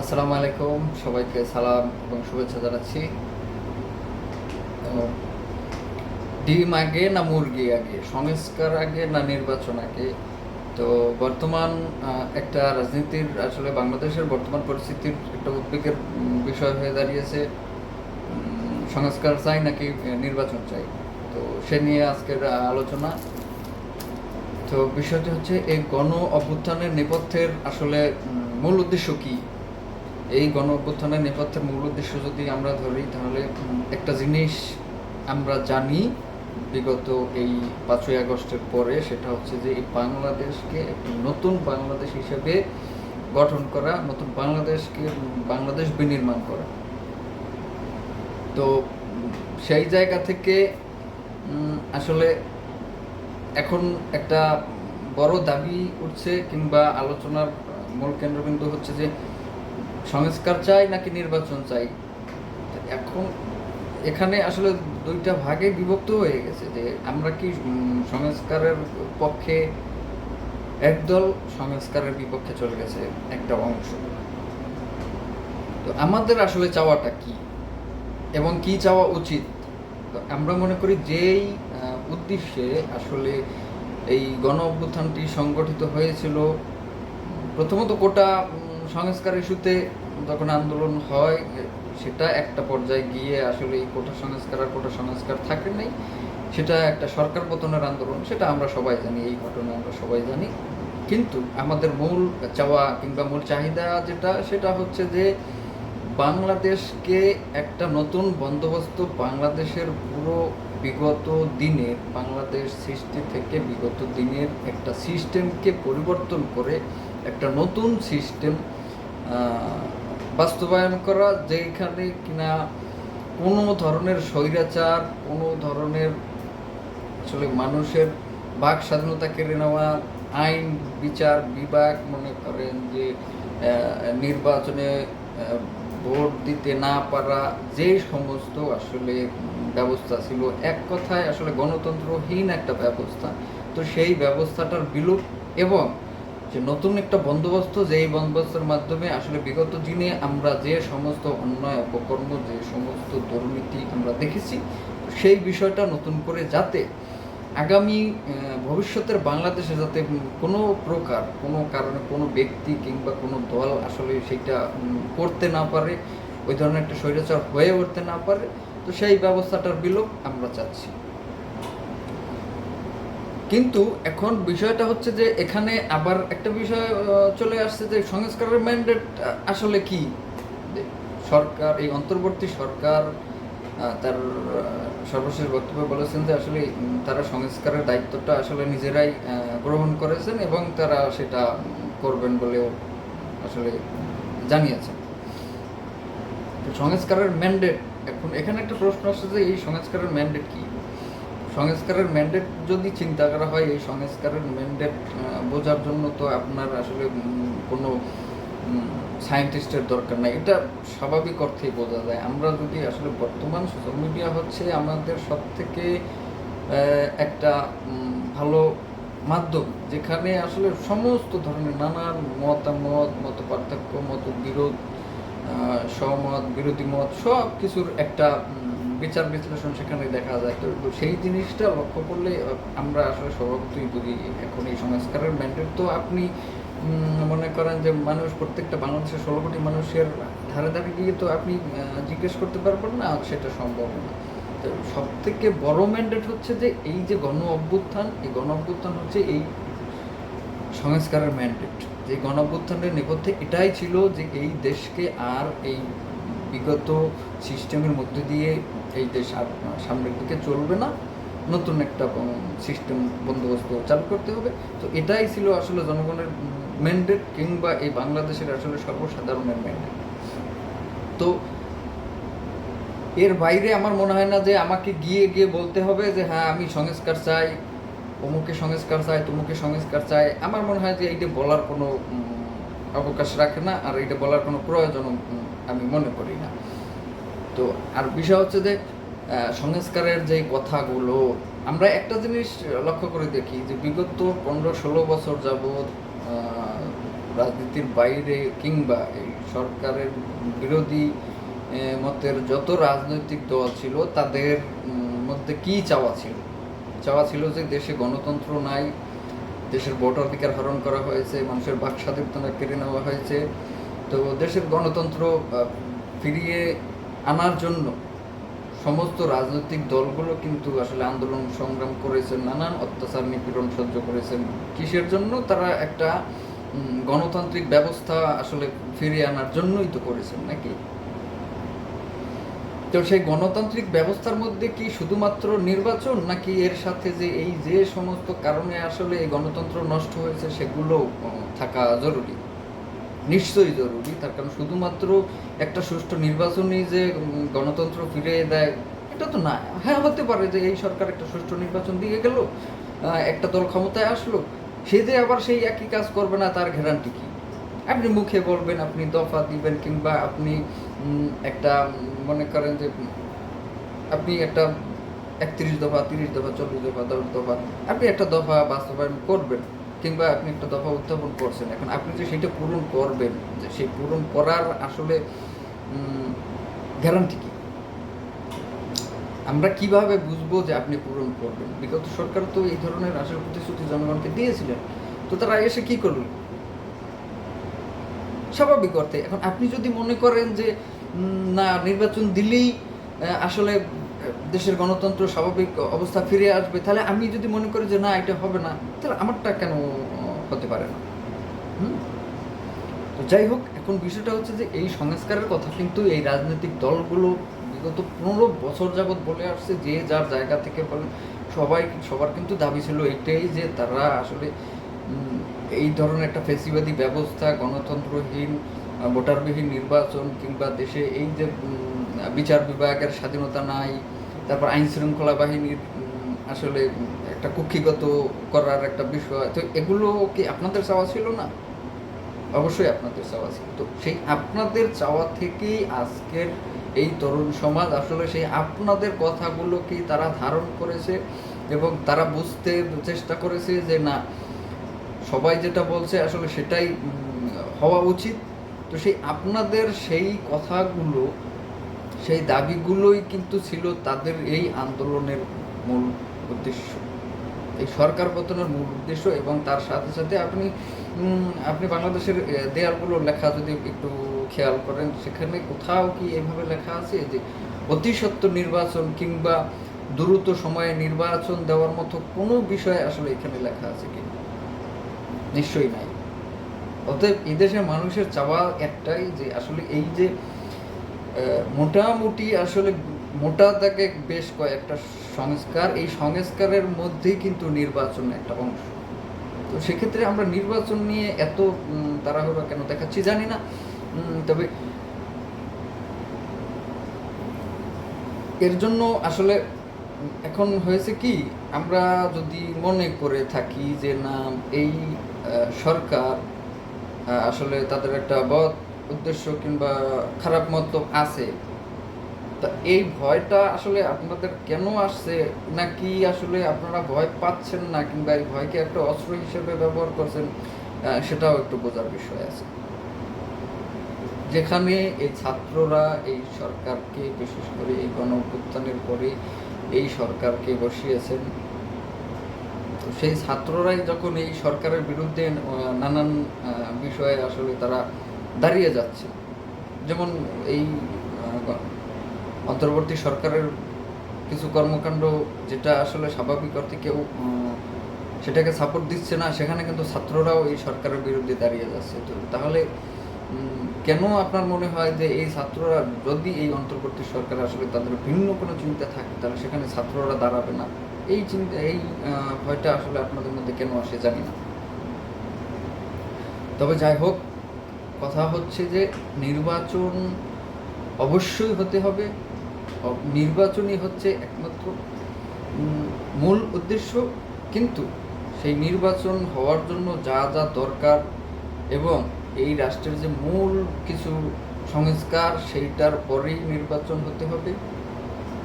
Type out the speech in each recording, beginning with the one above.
আসসালামু আলাইকুম, সবাইকে সালাম এবং শুভেচ্ছা জানাচ্ছি। ডিম আগে না মুরগি আগে? সংস্কার আগে না নির্বাচন আগে? তো বর্তমান একটা রাজনীতির, আসলে বাংলাদেশের বর্তমান পরিস্থিতির একটা উদ্বেগের বিষয় হয়ে দাঁড়িয়েছে। সংস্কার চাই নাকি নির্বাচন চাই? তো সে নিয়ে আজকের আলোচনা। তো বিষয়টি হচ্ছে, এই গণ অভ্যুত্থানের নেপথ্যের আসলে মূল উদ্দেশ্য কি? এই গণ অভ্যুত্থানের নেপথ্যের মূল উদ্দেশ্য যদি আমরা ধরি, তাহলে একটা জিনিস আমরা জানি বিগত এই পাঁচই আগস্টের পরে, সেটা হচ্ছে যে এই বাংলাদেশকে একটি নতুন বাংলাদেশ হিসেবে গঠন করা, নতুন বাংলাদেশকে বাংলাদেশ বিনির্মাণ করা। তো, সেই জায়গা থেকে আসলে এখন একটা বড় দাবি উঠছে কিংবা আলোচনার মূল কেন্দ্রবিন্দু হচ্ছে যে সংস্কার চাই নাকি নির্বাচন চাই? এখন এখানে আসলে দুইটা ভাগে বিভক্ত হয়ে গেছে যে আমরা কি সংস্কারের পক্ষে একদল সংস্কারের বিপক্ষে চলে গেছে একটা অংশ। তো আমাদের আসলে চাওয়াটা কি? এবং কি চাওয়া উচিত? তো আমরা মনে করি যেই উদ্দেশ্যে আসলে এই গণ অভ্যুত্থানটি সংগঠিত হয়েছিল, প্রথমত কোটা সংস্কার ইস্যুতে যখন আন্দোলন হয়, সেটা একটা পর্যায়ে গিয়ে আসলে এই কোটা সংস্কার আর কোটা সংস্কার থাকে নাই। সেটা একটা সরকার পতনের আন্দোলন, সেটা আমরা সবাই জানি, এই ঘটনা আমরা সবাই জানি। কিন্তু আমাদের মূল চাওয়া কিংবা মূল চাহিদা যেটা, সেটা হচ্ছে যে বাংলাদেশকে একটা নতুন বন্দোবস্ত বাংলাদেশের পুরো বিগত দিনের বাংলাদেশ সৃষ্টি থেকে বিগত দিনের একটা সিস্টেমকে পরিবর্তন করে একটা নতুন সিস্টেম বাস্তবায়ন করা, যেখানে কিনা কোনো ধরনের স্বৈরাচার, কোনো ধরনের আসলে মানুষের বাক স্বাধীনতা কেড়ে নেওয়া, আইন, বিচার বিভাগ মনে করেন যে নির্বাচনে ভোট দিতে না পারা, যে সমস্ত আসলে ব্যবস্থা ছিল, এক কথায় আসলে গণতন্ত্রহীন একটা ব্যবস্থা। তো সেই ব্যবস্থাটার বিলুপ এবং যে নতুন একটা বন্দোবস্ত যেই বন্দোবস্তের মাধ্যমে আসলে বিগত দিনে আমরা যে সমস্ত অন্যায় অপকর্ম, যে সমস্ত দুর্নীতি আমরা দেখেছি, সেই বিষয়টা নতুন করে যাতে আগামী ভবিষ্যতের বাংলাদেশে যাতে কোনো প্রকার, কোনো কারণে কোনো ব্যক্তি কিংবা কোনো দল আসলে সেটা করতে না পারে, ওই ধরনের একটা স্বৈরাচার হয়ে উঠতে না পারে, তো সেই ব্যবস্থাটার বিলোপ আমরা চাচ্ছি। কিন্তু এখন বিষয়টা হচ্ছে যে এখানে আবার একটা বিষয় চলে আসছে যে সংস্কারের ম্যান্ডেট আসলে কি? সরকার, এই অন্তর্বর্তী সরকার তার সর্বশেষ বক্তব্যে বলেছেন যে আসলে তারা সংস্কারের দায়িত্বটা আসলে নিজেরাই গ্রহণ করেছেন এবং তারা সেটা করবেন বলেও আসলে জানিয়েছেন। সংস্কারের ম্যান্ডেট এখন এখানে একটা প্রশ্ন আসছে যে এই সংস্কারের ম্যান্ডেট কি? সংস্কারের ম্যান্ডেট যদি চিন্তা করা হয়, এই সংস্কারের ম্যান্ডেট বোঝার জন্য তো আপনার আসলে কোনো সায়েন্টিস্টের দরকার নাই। এটা স্বাভাবিক অর্থেই বোঝা যায়। আমরা যদি আসলে বর্তমান সোশ্যাল মিডিয়া হচ্ছে আমাদের সব থেকে একটা ভালো মাধ্যম, যেখানে আসলে সমস্ত ধরনের নানান মতামত মত পার্থক্য মত বিরোধ সহমত, বিরোধী মত সব কিছুর একটা বিচার বিশ্লেষণ সেখানে দেখা যায়। তো সেই জিনিসটা লক্ষ্য করলে আমরা আসলে স্বভাবতই বুঝি এখন এই সংস্কারের ম্যান্ডেট। তো আপনি মনে করেন যে মানুষ, প্রত্যেকটা বাংলাদেশের ষোলো কোটি মানুষের ধারে ধারে গিয়ে তো আপনি জিজ্ঞেস করতে পারবেন না সেটা সম্ভব না। তো সব থেকে বড় ম্যান্ডেট হচ্ছে যে এই যে গণ অভ্যুত্থান, এই গণ অভ্যুত্থান হচ্ছে এই সংস্কারের ম্যান্ডেট। যে গণ অভ্যুত্থানের নেপথ্যে এটাই ছিল যে এই দেশকে আর এই বিগত সিস্টেমের মধ্যে দিয়ে এই দেশ আর সামনের দিকে চলবে না। নতুন একটা সিস্টেম বন্দোবস্ত চালু করতে হবে। তো এটাই ছিল আসলে জনগণের ম্যান্ডেট কিংবা এই বাংলাদেশের আসলে সর্বসাধারণের ম্যান্ডেট তো এর বাইরে আমার মনে হয় না যে আমাকে গিয়ে গিয়ে বলতে হবে যে হ্যাঁ আমি সংস্কার চাই, অমুকে সংস্কার চাই, তমুকে সংস্কার চাই। আমার মনে হয় যে এইটা বলার কোনো অবকাশ রাখে না। আর এইটা বলার কোনো প্রয়োজন আমি মনে করি না। তো আর বিষয় হচ্ছে যে সংস্কারের যে কথাগুলো, আমরা একটা জিনিস লক্ষ্য করে দেখি যে বিগত পনেরো ষোলো বছর যাবৎ রাজনীতির বাইরে কিংবা এই সরকারের বিরোধী মতের যত রাজনৈতিক দল ছিল, তাদের মধ্যে কি চাওয়া ছিল? চাওয়া ছিল যে দেশে গণতন্ত্র নাই, দেশের ভোটাধিকার হরণ করা হয়েছে, মানুষের বাক স্বাধীনতা কেড়ে নেওয়া হয়েছে, তো দেশের গণতন্ত্র ফিরিয়ে আনার জন্য সমস্ত রাজনৈতিক দলগুলো কিন্তু আসলে আন্দোলন সংগ্রাম করেছেন, নানান অত্যাচার নিপীড়ন সহ্য করেছেন। কিসের জন্য? তারা একটা গণতান্ত্রিক ব্যবস্থা আসলে ফিরিয়ে আনার জন্যই তো করেছেন নাকি? তো সেই গণতান্ত্রিক ব্যবস্থার মধ্যে কি শুধুমাত্র নির্বাচন, নাকি এর সাথে যে এই যে সমস্ত কারণে আসলে এই গণতন্ত্র নষ্ট হয়েছে সেগুলো থাকা জরুরি? নিশ্চয়ই জরুরি, তার কারণ শুধুমাত্র একটা সুষ্ঠু নির্বাচনই যে গণতন্ত্র ফিরিয়ে দেয়, এটা তো না হ্যাঁ হতে পারে যে এই সরকার একটা সুষ্ঠু নির্বাচন দিয়ে গেল একটা দল ক্ষমতায় আসলো, সে যে আবার সেই একই কাজ করবে না, তার গ্যারান্টি কি? আপনি মুখে বলবেন, আপনি দফা দিবেন, কিংবা আপনি একটা, মনে করেন যে, আপনি একটা একত্রিশ দফা, তিরিশ দফা, চল্লিশ দফা, দশ দফা, আপনি একটা দফা বাস্তবায়ন করবেন। কিংবা আপনি একটা দফা উত্থাপন করছেন, এখন আপনি যে সেটা পূরণ করবেন সেই পূরণ করার আসলে গ্যারান্টি কি? আমরা কীভাবে বুঝব যে আপনি পূরণ করবেন? বিগত সরকার তো এই ধরনের আসলে প্রতিশ্রুতি জনগণকে দিয়েছিলেন। তো তারা এসে কি করল? স্বাভাবিক অর্থে, এখন আপনি যদি মনে করেন যে না, নির্বাচন দিলেই আসলে দেশের গণতন্ত্র, স্বাভাবিক অবস্থা ফিরে আসবে, তাহলে আমি যদি মনে করি যে না, এটা হবে না, তাহলে আমারটা কেন হতে পারে না হুম? তো যাই হোক, এখন বিষয়টা হচ্ছে যে এই সংস্কারের কথা কিন্তু এই রাজনৈতিক দলগুলো বিগত পনেরো বছর যাবৎ বলে আসছে, যে যার জায়গা থেকে বলে, সবাই, সবার কিন্তু দাবি ছিল এটাই যে তারা আসলে এই ধরনের একটা ফেসিবাদী ব্যবস্থা, গণতন্ত্রহীন, ভোটারবিহীন নির্বাচন কিংবা দেশে এই যে বিচার বিভাগের স্বাধীনতা নাই তারপর আইন শৃঙ্খলা বাহিনীর আসলে একটা কুক্ষিগত করার একটা বিষয়। তো এগুলো কি আপনাদের চাওয়া ছিল না? অবশ্যই আপনাদের চাওয়া ছিল। তো সেই আপনাদের চাওয়া থেকেই আজকের এই তরুণ সমাজ, আসলে সেই আপনাদের কথাগুলো কি তারা ধারণ করেছে এবং তারা বুঝতে চেষ্টা করেছে যে না, সবাই যেটা বলছে আসলে সেটাই হওয়া উচিত। তো সেই আপনাদের সেই কথাগুলো সেই দাবিগুলোই কিন্তু ছিল তাদের এই আন্দোলনের মূল উদ্দেশ্য। এই সরকার পতনের মূল উদ্দেশ্য এবং তার সাথে সাথে আপনি আপনি বাংলাদেশের দেয়ালগুলো লেখা যদি একটু খেয়াল করেন, সেখানে কোথাও কি এভাবে লেখা আছে যে অতি সত্য নির্বাচন কিংবা দ্রুত সময়ে নির্বাচন দেওয়ার মতো কোনো বিষয় আসলে এখানে লেখা আছে কি? নিশ্চয়ই নাই। অতএব এই দেশের মানুষের চাওয়া একটাই যে আসলে এই যে মোটামুটি আসলে মোটা দাগে বেশ কয়েকটা সংস্কার। এই সংস্কারের মধ্যেই কিন্তু নির্বাচন একটা অংশ। তো সেক্ষেত্রে আমরা নির্বাচন নিয়ে এত তাড়াহুড়া কেন দেখাচ্ছি জানি না। তবে এর জন্য আসলে এখন হয়েছে কি, আমরা যদি মনে করে থাকি যে না, এই সরকার আসলে তাদের একটা বদ উদ্দেশ্য কিংবা খারাপ মতলব আছে, তা এই ভয়টা আসলে আপনাদের কেন আসছে? নাকি আসলে আপনারা ভয় পাচ্ছেন না কিংবা এই ভয়কে একটা অস্ত্র হিসেবে ব্যবহার করছেন? সেটাও একটু বোঝার বিষয় আছে। যেখানে এই ছাত্ররা, এই সরকারকে, বিশেষ করে এই গণ অভ্যুত্থানের পরে এই সরকারকে বসিয়েছেন। সেই ছাত্ররাই যখন এই সরকারের বিরুদ্ধে নানান বিষয়ে আসলে তারা দাঁড়িয়ে যাচ্ছে। যেমন এই অন্তর্বর্তী সরকারের কিছু কর্মকাণ্ড যেটা আসলে স্বাভাবিক অর্থে কেউ সেটাকে সাপোর্ট দিচ্ছে না, সেখানে কিন্তু ছাত্ররাও এই সরকারের বিরুদ্ধে দাঁড়িয়ে যাচ্ছে। তো তাহলে কেন আপনার মনে হয় যে এই ছাত্ররা যদি এই অন্তর্বর্তী সরকার আসলে তাদের ভিন্ন কোনো চিন্তা থাকে, তাহলে সেখানে ছাত্ররা দাঁড়াবে না? এই চিন্তা, এই ভয়টা আসলে আপনাদের মধ্যে কেন আসে জানি না। তবে যাই হোক কথা হচ্ছে যে নির্বাচন অবশ্যই হতে হবে। নির্বাচনই হচ্ছে একমাত্র মূল উদ্দেশ্য। কিন্তু সেই নির্বাচন হওয়ার জন্য যা যা দরকার এবং এই রাষ্ট্রের যে মূল কিছু সংস্কার, সেইটার পরেই নির্বাচন হতে হবে।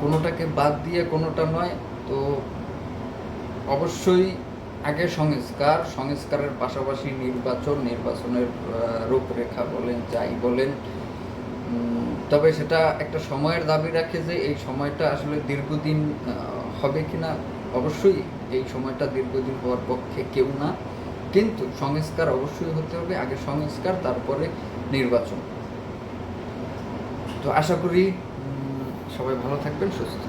কোনোটাকে বাদ দিয়ে কোনোটা নয়। তো অবশ্যই আগে সংস্কার, সংস্কারের পাশাপাশি নির্বাচন, নির্বাচনের রূপরেখা বলেন, যাই বলেন তবে সেটা একটা সময়ের দাবি রাখে যে এই সময়টা আসলে দীর্ঘদিন হবে কিনা অবশ্যই এই সময়টা দীর্ঘদিন হওয়ার পক্ষে কেউ না। কিন্তু সংস্কার অবশ্যই হতে হবে, আগে সংস্কার, তারপরে নির্বাচন। তো আশা করি সবাই ভালো থাকবেন, সুস্থ